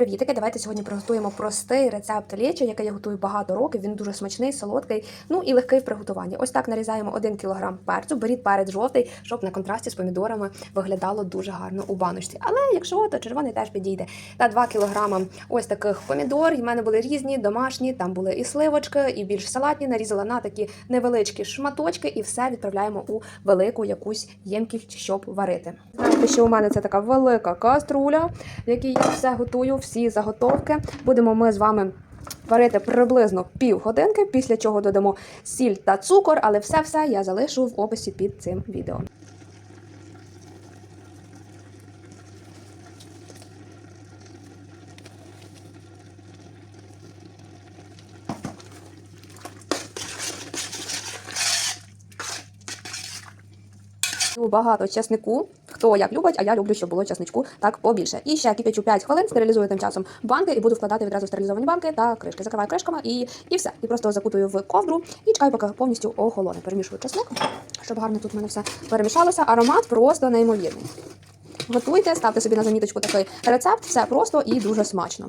Привітики! Давайте сьогодні приготуємо простий рецепт лечо, який я готую багато років. Він дуже смачний, солодкий, ну і легкий в приготуванні. Ось так нарізаємо 1 кг перцю. Беріть перець жовтий, щоб на контрасті з помідорами виглядало дуже гарно у баночці. Але якщо то червоний теж підійде. Та 2 кг ось таких помідор. В мене були різні, домашні, там були і сливочки, і більш салатні. Нарізала на такі невеличкі шматочки, і все відправляємо у велику якусь ємкість, щоб варити. Знаєте, що у мене це така велика каструля, в якій я все готую, всі заготовки. Будемо ми з вами. Варити приблизно півгодинки, після чого додамо сіль та цукор, але все-все я залишу в описі під цим відео. Багато чеснику. Хто як любить, а я люблю, щоб було чесничку так побільше. І ще кипячу 5 хвилин, стерилізую тим часом банки і буду вкладати відразу стерилізовані банки та кришки. Закриваю кришками і, і все. І просто закутую в ковдру і чекаю, поки повністю охолоне. Перемішую чесник, щоб гарно тут в мене все перемішалося. Аромат просто неймовірний. Готуйте, ставте собі на заміточку такий рецепт, все просто і дуже смачно.